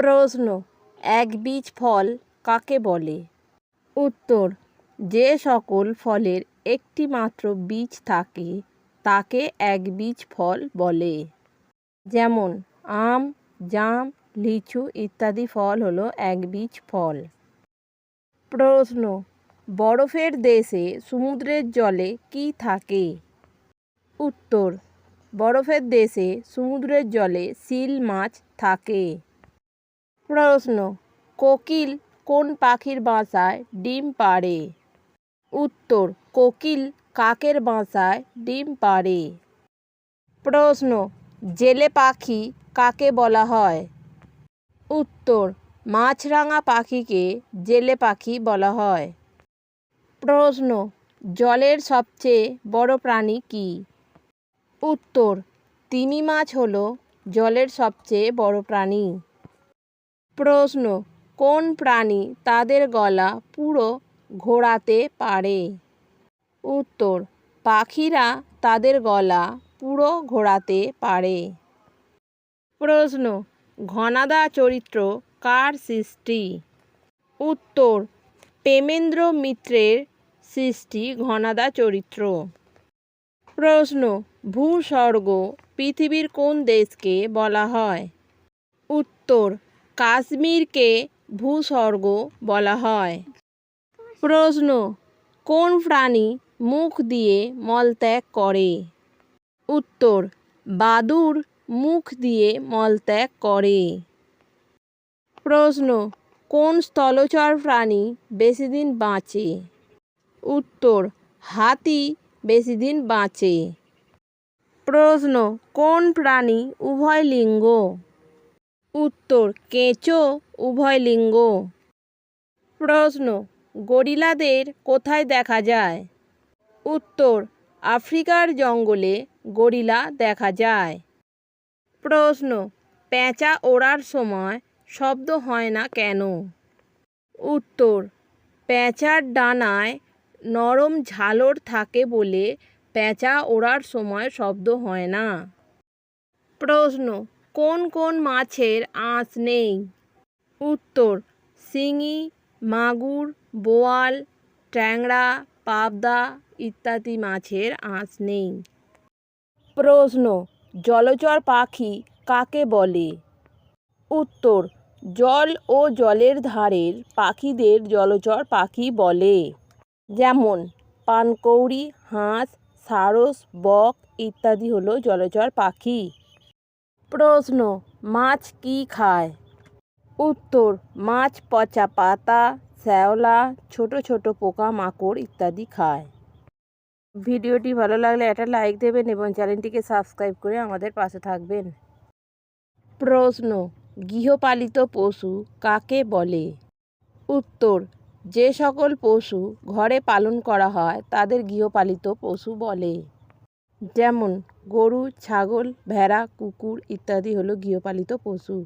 প্রশ্ন একবীজ ফল কাকে বলে? উত্তর, যে সকল ফলের একটি মাত্র বীজ থাকে, তাকে একবীজ ফল বলে। যেমন, আম, জাম, লিচু ইত্যাদি ফল হলো একবীজ ফল। প্রশ্ন, বরফের দেশে সমুদ্রের জলে কি থাকে? উত্তর, বরফের দেশে সমুদ্রের জলে সিল মাছ থাকে। প্রশ্ন। কোকিল কোন পাখির বাসায় ডিম পাড়ে? উত্তর, কোকিল কাকের বাসায় ডিম পাড়ে। প্রশ্ন, জেলে পাখি কাকে বলা হয়? উত্তর, মাছরাঙা পাখিকে জেলে পাখি বলা হয়। প্রশ্ন, জলের সবচেয়ে বড় প্রাণী কী? উত্তর, তিমি মাছ হলো জলের সবচেয়ে বড় প্রাণী। প্রশ্ন, কোন প্রাণী তাদের গলা পুরো ঘোরাতে পারে? উত্তর, পাখিরা তাদের গলা পুরো ঘোরাতে পারে। প্রশ্ন, ঘনাদা চরিত্র কার সৃষ্টি? উত্তর, প্রেমেন্দ্র মিত্রের সৃষ্টি ঘনাদা চরিত্র। প্রশ্ন, ভূস্বর্গ পৃথিবীর কোন দেশকে বলা হয়? উত্তর কাশ্মীরকে ভূস্বর্গ বলা হয়। প্রশ্ন, কোন প্রাণী মুখ দিয়ে মলত্যাগ করে? উত্তর বাদুড় মুখ দিয়ে মলত্যাগ করে। প্রশ্ন, কোন স্থলচর প্রাণী বেশি দিন বাঁচে? উত্তর, হাতি বেশি দিন বাঁচে। প্রশ্ন, কোন প্রাণী উভয় লিঙ্গ? উত্তর, কেঁচো, উভয় লিঙ্গ। প্রশ্ন, গরিলাদের কোথায় দেখা যায়? উত্তর, আফ্রিকার জঙ্গলে গরিলা দেখা যায়। প্রশ্ন, পেঁচা ওড়ার সময় শব্দ হয় না কেন? উত্তর, পেঁচার ডানায় নরম ঝালর থাকে বলে পেঁচা ওড়ার সময় শব্দ হয় না। প্রশ্ন কোন কোন মাছের আঁশ নেই? উত্তর, শিঙি, মাগুর, বোয়াল, ট্যাংরা, পাবদা ইত্যাদি মাছের আঁশ নেই। প্রশ্ন, জলচর পাখি কাকে বলে? উত্তর, জল ও জলের ধারের পাখিদের জলচর পাখি বলে। যেমন, পানকৌড়ি, হাঁস, সারস, বক ইত্যাদি হলো জলচর পাখি। প্রশ্ন, মাছ কি খায়? উত্তর, মাছ, পচা পাতা, শ্যাওলা, ছোট ছোট পোকা, মাকড় ইত্যাদি খায়। ভিডিওটি ভালো লাগলে একটা লাইক দেবেন এবং চ্যানেলটিকে সাবস্ক্রাইব করে আমাদের পাশে থাকবেন। প্রশ্ন, গৃহপালিত পশু কাকে বলে? উত্তর, যে সকল পশু ঘরে পালন করা হয় তাদের গৃহপালিত পশু বলে। যেমন গরু ছাগল ভেড়া কুকুর ইত্যাদি হল গৃহপালিত পশু।